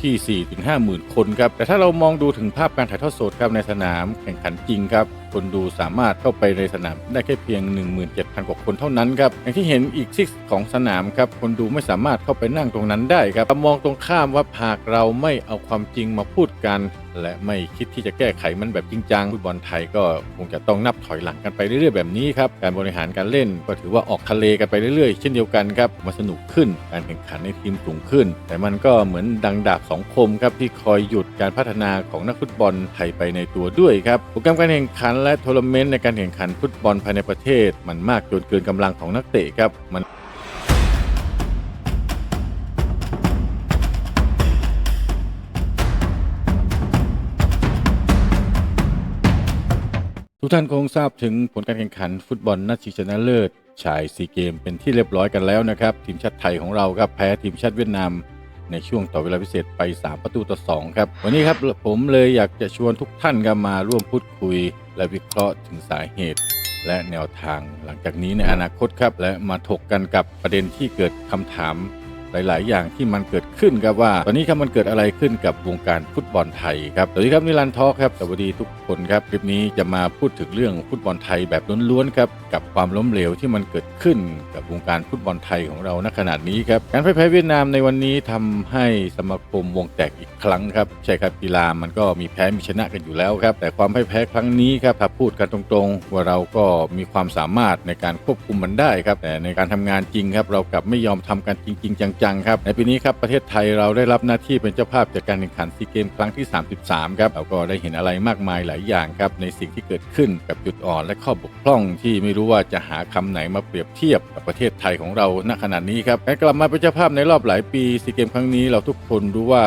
ที่ 4-5หมื่นคนครับ แต่ถ้าเรามองดูถึงภาพการถ่ายทอดสดครับในสนามแข่งขันจริงครับ คนดูสามารถเข้าไปในสนามได้แค่เพียง 17,000 กว่าคนเท่านั้นครับ อย่างที่เห็นอีกซิกของสนามครับ คนดูไม่สามารถเข้าไปนั่งตรงนั้นได้ครับมองตรงข้ามว่าหากเราไม่เอาความจริงมาพูดกัน และไม่คิดที่จะแก้ไขมันแบบจริงจังฟุตบอลไทยก็คงจะต้องนับถอยหลังกันไปเรื่อยๆแบบนี้ครับการบริหารการเล่นก็ถือว่าออกทะเลกันไปเรื่อยๆ เช่นเดียวกันครับมาสนุกขึ้นการแข่งขันในทีมสูงขึ้น แต่มันก็เหมือนดังดาบสองคมครับที่คอยหยุดการพัฒนาของนักฟุตบอลไทยไปในตัวด้วยครับโปรแกรมการแข่งขันและทัวร์นาเมนต์ในการแข่งขันฟุตบอลภายในประเทศ มันมากจนเกินกำลังของนักเตะครับมัน ท่านคงทราบถึงผลการแข่งขันฟุตบอลนัดชิงชนะเลิศชายซีเกมเป็นที่เรียบร้อยกันแล้วนะครับ ทีมชาติไทยของเราครับแพ้ทีมชาติเวียดนาม ในช่วงต่อเวลาพิเศษไป 3 ประตูต่อ 2 ครับ วันนี้ครับผมเลยอยากจะชวนทุกท่านครับมาร่วมพูดคุย และวิเคราะห์ถึงสาเหตุ และแนวทางหลังจากนี้ในอนาคตครับ และมาถกกันกับประเด็นที่เกิดคำถาม หลาย ๆ อย่างที่มันเกิดขึ้นครับว่า ตอนนี้ครับมันเกิดอะไรขึ้นกับวงการฟุตบอลไทยครับสวัสดีครับนิรันดร์ทอคครับสวัสดีทุกคนครับคลิปนี้จะมาพูดถึงเรื่องฟุตบอลไทยแบบล้วนๆครับกับความล้มเหลวที่มันเกิดขึ้นกับวงการฟุตบอลไทยของเราณขนาดนี้ครับการพ่ายแพ้เวียดนามในวันนี้ทำให้สมาคมวงแตกอีกครั้งครับใช่ครับกีฬามันก็มีแพ้มีชนะกันอยู่แล้วครับแต่ความพ่ายแพ้ครั้งนี้ครับถ้าพูดกันตรงๆ ว่าเราก็มีความสามารถในการควบคุมมันได้ครับแต่ในการทำงานจริงครับเรากลับไม่ยอมทำกันจริง ๆ จังๆครับในปีนี้ครับประเทศไทยเราได้รับหน้าที่เป็นเจ้าภาพจากการแข่งขันซีเกมครั้งที่ 33 ครับเราก็ได้เห็นอะไรมากมายหลายอย่างครับในสิ่งที่เกิดขึ้นกับจุดอ่อนและข้อบกพร่องที่ไม่รู้ว่าจะหาคำไหนมาเปรียบเทียบกับประเทศไทยของเราณขณะนี้ครับการกลับมาเป็นเจ้าภาพในรอบหลายปีซีเกมครั้งนี้เราทุกคนรู้ว่า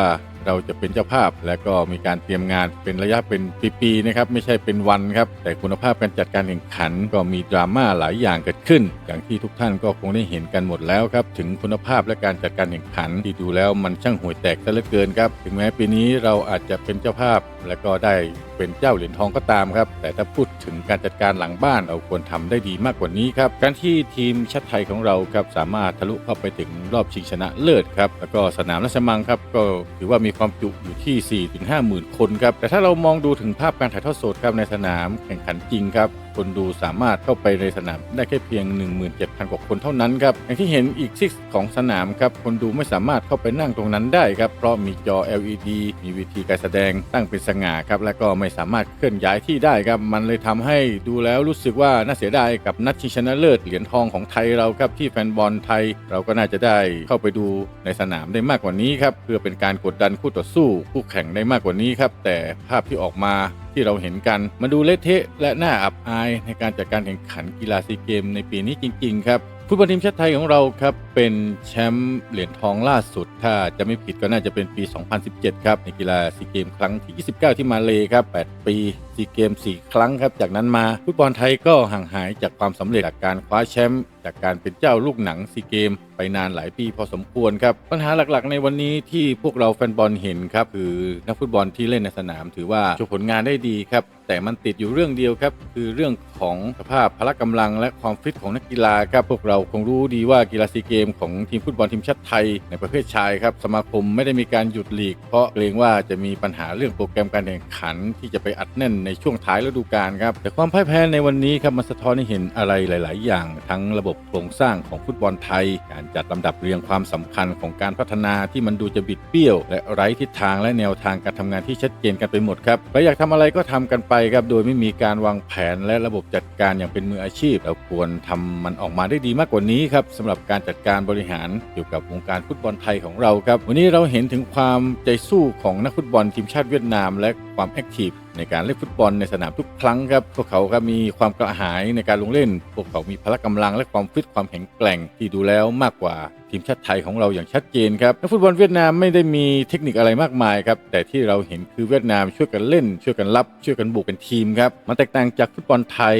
เราจะเป็นเจ้าภาพ และก็มีการเตรียมงานเป็นระยะเป็นปีๆนะครับไม่ใช่เป็นวันครับแต่คุณภาพการจัดการแข่งขันก็มีดราม่าหลายอย่างเกิดขึ้น อย่างที่ทุกท่านก็คงได้เห็นกันหมดแล้วครับถึงคุณภาพและการจัดการแข่งขันที่ดูแล้วมันช่างห่วยแตกซะเหลือเกินครับถึงแม้ปีนี้เราอาจจะเป็นเจ้าภาพ และก็ได้เป็นเจ้าเหรียญทองก็ตามครับ แต่ถ้าพูดถึงการจัดการหลังบ้านเราควรทำได้ดีมากกว่านี้ครับการที่ทีมชาติไทยของเราครับสามารถทะลุเข้าไปถึงรอบชิงชนะเลิศครับแล้วก็สนามราชมังครับก็ถือว่ามีความจุอยู่ที่ 4-5 หมื่นคนครับ แต่ถ้าเรามองดูถึงภาพการถ่ายทอดสดครับในสนามแข่งขันจริงครับ คนดูสามารถเข้าไปในสนามได้แค่เพียง 17,000 กว่าคนเท่านั้นครับอย่างที่เห็นอีกซิกของสนามครับคนดูไม่สามารถเข้าไปนั่งตรงนั้นได้ครับเพราะมีจอ LED มีวิธีการแสดงตั้งเป็นสง่าครับและก็ไม่สามารถเคลื่อนย้ายที่ได้ครับมันเลยทำให้ดูแล้วรู้สึกว่าน่าเสียดายกับนัดชิงชนะเลิศเหรียญทองของไทยเราครับที่แฟนบอลไทยเราก็น่าจะได้เข้าไปดูในสนามได้มากกว่านี้ครับเพื่อเป็นการกดดันคู่ต่อสู้คู่แข่งได้มากกว่านี้ครับแต่ภาพที่ออกมา ที่เราเห็นกันมาดูเละเทะและน่าอับอายในการจัดการแข่งขันกีฬาซีเกมในปีนี้จริง ๆ ครับฟุตบอลทีมชาติไทยของเราครับ เป็นแชมป์เหรียญทองล่าสุด ถ้าจะไม่ผิดก็น่าจะเป็นปี 2017 ครับ ในกีฬาซีเกมครั้งที่ 29 ที่มาเลยครับ 8 ปีซีเกม 4 ครั้งครับ จากนั้นมาฟุตบอลไทยก็ห่างหายจากความสำเร็จจากการคว้าแชมป์ จากการเป็นเจ้าลูกหนังซีเกม ไปนานหลายปีพอสมควรครับ ปัญหาหลักๆ ในวันนี้ที่พวกเราแฟนบอลเห็นครับคือนักฟุตบอลที่เล่นในสนาม ถือว่าโชว์ผลงานได้ดีครับแต่มันติดอยู่เรื่องเดียวครับ คือเรื่องของสภาพพละกำลัง และความฟิตของนักกีฬาครับพวกเราคงรู้ดีว่ากีฬาซีเกมของทีมฟุตบอลทีมชาติไทย ในประเภทชายครับสมาคมไม่ได้มีการหยุดหลีก เพราะเกรงว่าจะมีปัญหาเรื่องโปรแกรมการแข่งขัน ที่จะไปอัดแน่นในช่วงท้ายฤดูกาลครับแต่ความพ่ายแพ้ในวันนี้ครับมันสะท้อนให้เห็นอะไรหลาย ๆ อย่าง ทั้งระบบโครงสร้างของฟุตบอลไทย การจัดลำดับเรียงความสำคัญของการพัฒนาที่มันดูจะบิดเบี้ยว และไร้ทิศทางและแนวทางการทำงานที่ชัดเจนกันไปหมดครับใครอยากทำอะไรก็ทำกันไปครับโดยไม่มีการวางแผนและระบบจัดการอย่างเป็นมืออาชีพเราควรทำมันออกมาได้ดีมากกว่านี้ครับสำหรับการจัดการบริหารเกี่ยวกับวงการฟุตบอลไทยของเราครับวันนี้เราเห็นถึงความใจสู้ของนักฟุตบอลทีมชาติเวียดนาม และความแอคทีฟ ในการเล่นฟุตบอลในสนามทุกครั้งครับพวกเขาครับมีความกระหายในการลงเล่น พวกเขามีพละกำลังและความฟิตความแข็งแกร่งที่ดูแล้วมากกว่าทีมชาติไทยของเราอย่างชัดเจนครับนักฟุตบอลเวียดนามไม่ได้มีเทคนิคอะไรมากมายครับแต่ที่เราเห็นคือเวียดนามช่วยกันเล่น ช่วยกันรับ ช่วยกันบุกเป็นทีมครับมันแตกต่างจากฟุตบอลไทย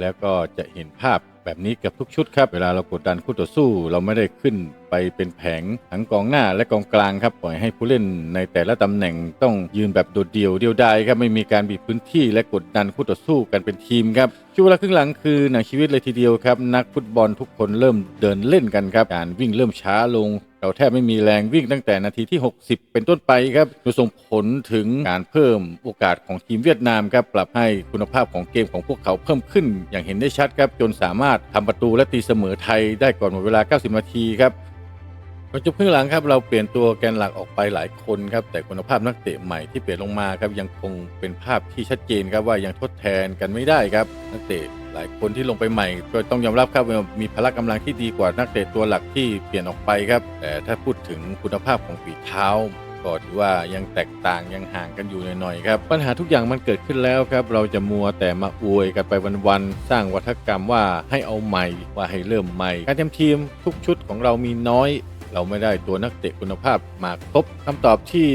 แล้วก็จะเห็นภาพ แบบนี้เกับทุกชุดครับ เวลาเรากดดันคู่ต่อสู้ เราไม่ได้ขึ้นไปเป็นแผงทั้งกองหน้าและกองกลางครับปล่อยให้ผู้เล่นในแต่ละตำแหน่งต้องยืนแบบโดดเดี่ยวเดียวดายครับไม่มีการบีบพื้นที่และกดดันคู่ต่อสู้กันเป็นทีมครับช่วงเวลาครึ่งหลังคือหนังชีวิตเลยทีเดียวครับนักฟุตบอลทุกคนเริ่มเดินเล่นกันครับการวิ่งเริ่มช้าลง เราแทบไม่มีแรงวิ่งตั้งแต่นาทีที่ 60 เป็นต้นไปครับโดยส่งผลถึงการเพิ่มโอกาสของทีมเวียดนามครับปรับให้คุณภาพของเกมของพวกเขาเพิ่มขึ้น อย่างเห็นได้ชัดครับจนสามารถทำประตูและตีเสมอไทยได้ก่อนหมดเวลา 90 นาทีครับปัจจุบันครึ่งหลังครับเราเปลี่ยนตัวแกนหลักออกไปหลายคนครับแต่คุณภาพนักเตะใหม่ที่เปลี่ยนลงมาครับยังคงเป็นภาพที่ชัดเจนครับว่ายังทดแทนกันไม่ได้ครับนักเตะ หลายคนที่ลงไปใหม่ ก็ต้องยอมรับครับว่ามีพละกำลังที่ดีกว่านักเตะตัวหลักที่เปลี่ยนออกไปครับ แต่ถ้าพูดถึงคุณภาพของฝีเท้าก็ถือว่ายังแตกต่างยังห่างกันอยู่หน่อยๆครับ ปัญหาทุกอย่างมันเกิดขึ้นแล้วครับ เราจะมัวแต่มาอวยกันไปวันๆสร้างวัฒกรรมว่าให้เอาใหม่ว่าให้เริ่มใหม่ การเตรียมทีมทุกชุดของเรามีน้อย เราไม่ได้ตัวนักเตะคุณภาพมาครบคำตอบที่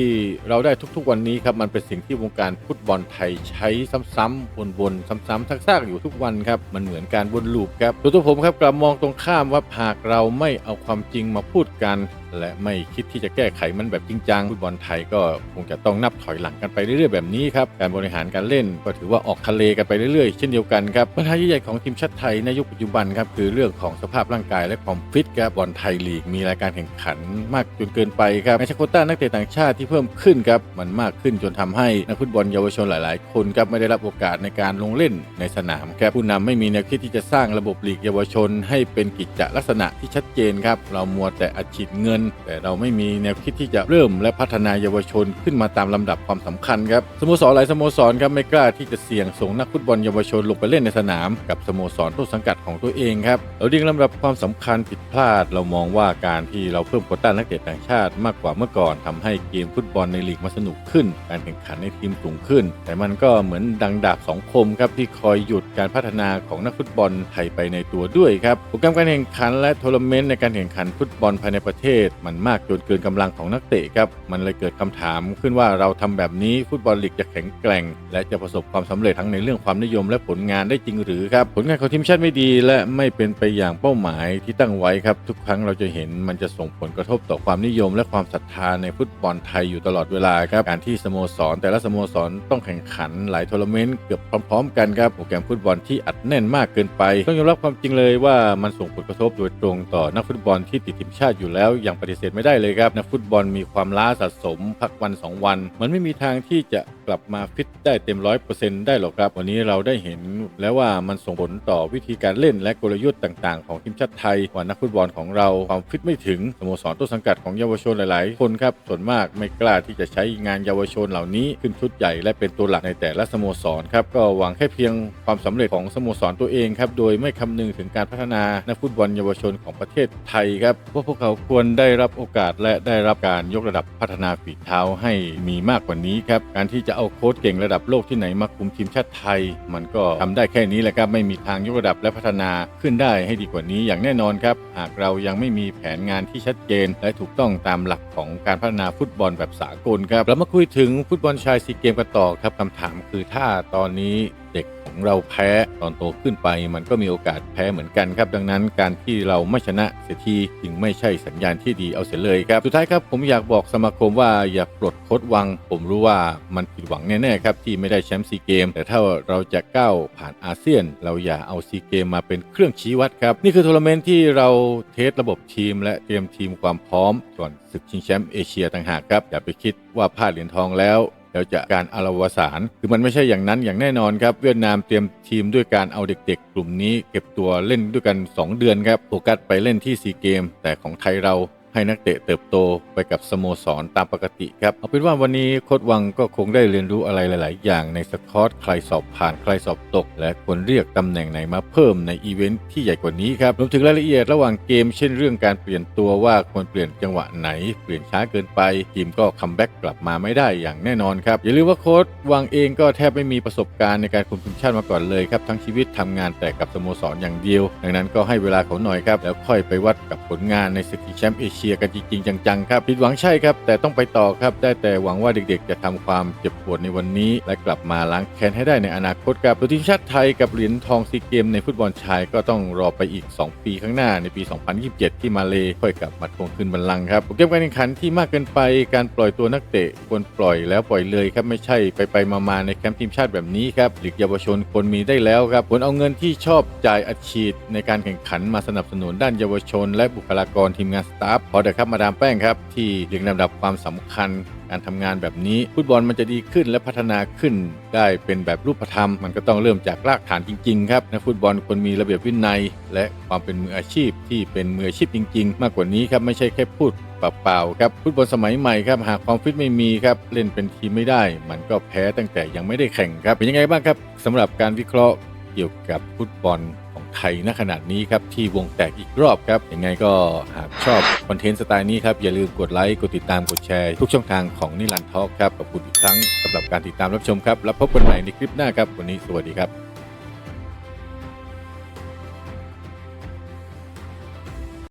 เราได้ทุกๆวันนี้ครับมันเป็นสิ่งที่วงการฟุตบอลไทยใช้ซ้ำๆวนๆซ้ำๆซากๆอยู่ทุกวันครับมันเหมือนการวนลูปครับตัวตัวผมครับกลับมองตรงข้ามว่าหากเราไม่เอาความจริงมาพูดกันและไม่คิดที่จะแก้ไขมันแบบจริงจังฟุตบอลไทยก็คงจะต้องนับถอยหลังกันไปเรื่อยๆแบบนี้ครับการบริหารการเล่นก็ถือว่าออกทะเลกันไปเรื่อยๆ เช่นเดียวกันครับปัญหาใหญ่ๆของทีมชาติไทยในยุคปัจจุบันครับคือเรื่องของสภาพร่างกายและความฟิตครับบอลไทยลีกมีรายการแข่งขันมากจนเกินไปครับแมชโคต้านักเตะต่างชาติที่เพิ่มขึ้นครับมันมากขึ้นจนทำให้นักฟุตบอลเยาวชนหลายๆ คนครับไม่ได้รับโอกาสในการลงเล่นในสนามครับผู้นำไม่มีแนวคิดที่จะสร้างระบบลีกเยาวชน ให้เป็นกิจลักษณะที่ชัดเจนครับเรามัวแต่อัดฉีดเงินแต่เราไม่มีแนวคิดที่จะเริ่มและพัฒนาเยาวชนขึ้นมาตามลำดับความสำคัญครับสโมสรหลายสโมสรครับไม่กล้าที่จะเสี่ยงส่งนักฟุตบอลเยาวชนลงไปเล่นในสนาม กับสโมสรต้นสังกัดของตัวเองครับเราเรียงลำดับความสำคัญผิดพลาด เรามองว่าการที่เราเพิ่มโควต้านักเตะต่างชาติมากกว่าเมื่อก่อนทำให้เกมฟุตบอลในลีกมาสนุกขึ้น การแข่งขันในทีมสูงขึ้น แต่มันก็เหมือนดังดาบสองคมครับที่คอยหยุดการพัฒนาของนักฟุตบอลไทยไปในตัวด้วยครับโปรแกรมการแข่งขันและทัวร์นาเมนต์ในการแข่งขันฟุตบอลภายในประเทศมันมากจนเกินกำลังของนักเตะครับ มันเลยเกิดคำถามขึ้นว่าเราทำแบบนี้ฟุตบอลลีกจะแข็งแกร่ง และจะประสบความสำเร็จทั้งในเรื่องความนิยมและผลงานได้จริงหรือครับผลงานของทีมชาติไม่ดี และไม่เป็นไปอย่างเป้าหมายที่ตั้งไว้ครับทุกครั้งเราจะเห็นมันจะส่งผลกระทบต่อความนิยม และความศรัทธาในฟุตบอลไทยอยู่ตลอดเวลาครับการที่สโมสรแต่ละสโมสรต้องแข่งขันหลายทัวร์นาเมนต์เกือบพร้อมๆ กันครับโปรแกรมฟุตบอลที่อัดแน่นมากเกินไป ต้องยอมรับความจริงเลยว่ามันส่งผลกระทบโดยตรงต่อนักฟุตบอลที่ติดทีมชาติอยู่แล้วอย่างปฏิเสธไม่ได้เลยครับนักฟุตบอลมีความล้าสะสม พักวัน 2 วัน มันไม่มีทางที่จะกลับมาฟิตได้เต็มร้อยเปอร์เซ็นต์ได้หรอกครับ วันนี้เราได้เห็นแล้วว่ามันส่งผลต่อวิธีการเล่นและกลยุทธ์ต่างๆ ของทีมชาติไทยว่านักฟุตบอลของเราความฟิตไม่ถึงสโมสรต้นสังกัดของเยาวชนหลายๆ คนครับส่วนมากไม่กล้าที่จะใช้งานเยาวชนเหล่านี้ขึ้นชุดใหญ่และเป็นตัวหลักในแต่ละสโมสรครับก็หวังแค่เพียงความสำเร็จของสโมสรตัวเองครับโดยไม่คำนึงถึงการพัฒนานักฟุตบอลเยาวชนของประเทศไทยครับว่าพวกเขาควรได้ได้รับโอกาสและได้รับการยกระดับพัฒนาฝีเท้าให้มีมากกว่านี้ครับ การที่จะเอาโค้ชเก่งระดับโลกที่ไหนมาคุมทีมชาติไทย มันก็ทำได้แค่นี้แหละครับไม่มีทางยกระดับและพัฒนาขึ้นได้ให้ดีกว่านี้อย่างแน่นอนครับหากเรายังไม่มีแผนงานที่ชัดเจน และถูกต้องตามหลักของการพัฒนาฟุตบอลแบบสากลครับเรามาคุยถึงฟุตบอลชายซีเกมกันต่อครับคำถามคือถ้าตอนนี้เด็ก ของเราแพ้ตอนโตขึ้นไป มันก็มีโอกาสแพ้เหมือนกันครับ ดังนั้นการที่เราไม่ชนะเสียทีจึงไม่ใช่สัญญาณที่ดีเอาเสียเลยครับ สุดท้ายครับผมอยากบอกสมาคมว่าอย่าปลดโคดวัง ผมรู้ว่ามันผิดหวังแน่ๆครับที่ไม่ได้แชมป์ซีเกม แต่ถ้าเราจะก้าวผ่านอาเซียน เราอย่าเอาซีเกมมาเป็นเครื่องชี้วัดครับ นี่คือทัวร์นาเมนต์ที่เราเทสระบบทีม และเตรียมทีมความพร้อมก่อนศึกชิงแชมป์เอเชียต่างหากครับอย่าไปคิดว่าพลาดเหรียญทองแล้ว แล้วจะการอารวสารคือมันไม่ใช่อย่างนั้นอย่างแน่นอนครับ เวียดนามเตรียมทีมด้วยการเอาเด็กๆ กลุ่มนี้ เก็บตัวเล่นด้วยกัน 2 เดือนครับโฟกัสไปเล่นที่ซีเกม แต่ของไทยเรา ให้นักเตะเติบโตไปกับสโมสรตามปกติครับ เอาเป็นว่าวันนี้โค้ดวังก็คงได้เรียนรู้อะไรหลาย ๆ อย่างในสคอตใครสอบผ่านใครสอบตก และควรเรียกตำแหน่งไหนมาเพิ่มในอีเวนท์ที่ใหญ่กว่านี้ครับรวมถึงรายละเอียดระหว่างเกมเช่นเรื่องการเปลี่ยนตัวว่าควรเปลี่ยนจังหวะไหน เปลี่ยนช้าเกินไปทีมก็คัมแบ็กกลับมาไม่ได้อย่างแน่นอนครับอย่าลืมว่าโค้ดวังเองก็แทบไม่มีประสบการณ์ในการคุมทีมชาติมาก่อนเลยครับทั้งชีวิตทำงานแต่กับสโมสรอย่างเดียว ดังนั้นก็ให้เวลาเขาหน่อยครับแล้วค่อยไปวัดกับผลงานในศึกชิงแชมป์เอเชียกันจริง ๆ จังๆครับผิดหวังใช่ครับ แต่ต้องไปต่อครับ ได้แต่หวังว่าเด็กๆ จะทำความเจ็บปวดในวันนี้ และกลับมาล้างแค้นให้ได้ในอนาคตครับตัวทีมชาติไทยกับเหรียญทองซีเกมในฟุตบอลชายก็ต้องรอไปอีก 2 ปีข้างหน้าในปี 2027 ที่มาเลค่อยกลับมาทวงคืนบัลลังก์ครับโปรแกมการแข่งขันที่มากเกินไปการปล่อยตัวนักเตะควรปล่อยแล้วปล่อยเลยครับไม่ใช่ไปไปมาๆในแคมป์ทีมชาติแบบนี้ครับหลีกเยาวชนควรมีได้แล้วครับควรเอาเงินที่ชอบจ่ายอัดฉีดในการแข่งขันมาสนับสนุนด้านเยาวชน และบุคลากรทีมงานสตาฟพอเถอะครับมาดามแป้งครับ ที่เรียงลำดับความสำคัญการทำงานแบบนี้ฟุตบอลมันจะดีขึ้นและพัฒนาขึ้นได้เป็นแบบรูปธรรม มันก็ต้องเริ่มจากรากฐานจริงๆครับนักฟุตบอลควรมีระเบียบวินัย และความเป็นมืออาชีพที่เป็นมืออาชีพจริง ๆ มากกว่านี้ครับไม่ใช่แค่พูดเปล่าๆครับฟุตบอลสมัยใหม่ครับหากความฟิตไม่มีครับเล่นเป็นทีมไม่ได้ มันก็แพ้ตั้งแต่ยังไม่ได้แข่งครับเป็นยังไงบ้างครับสำหรับการวิเคราะห์ เกี่ยวกับฟุตบอลของไทยณขนาดนี้ครับที่วงแตกอีกรอบครับยังไงก็หากชอบคอนเทนต์สไตล์นี้ครับอย่าลืมกดไลค์กดติดตามกดแชร์ทุกช่องทางของนิรันทอล์กครับขอบคุณอีกครั้งสำหรับการติดตามรับชมครับแล้วพบกันใหม่ในคลิปหน้าครับวันนี้สวัสดีครับ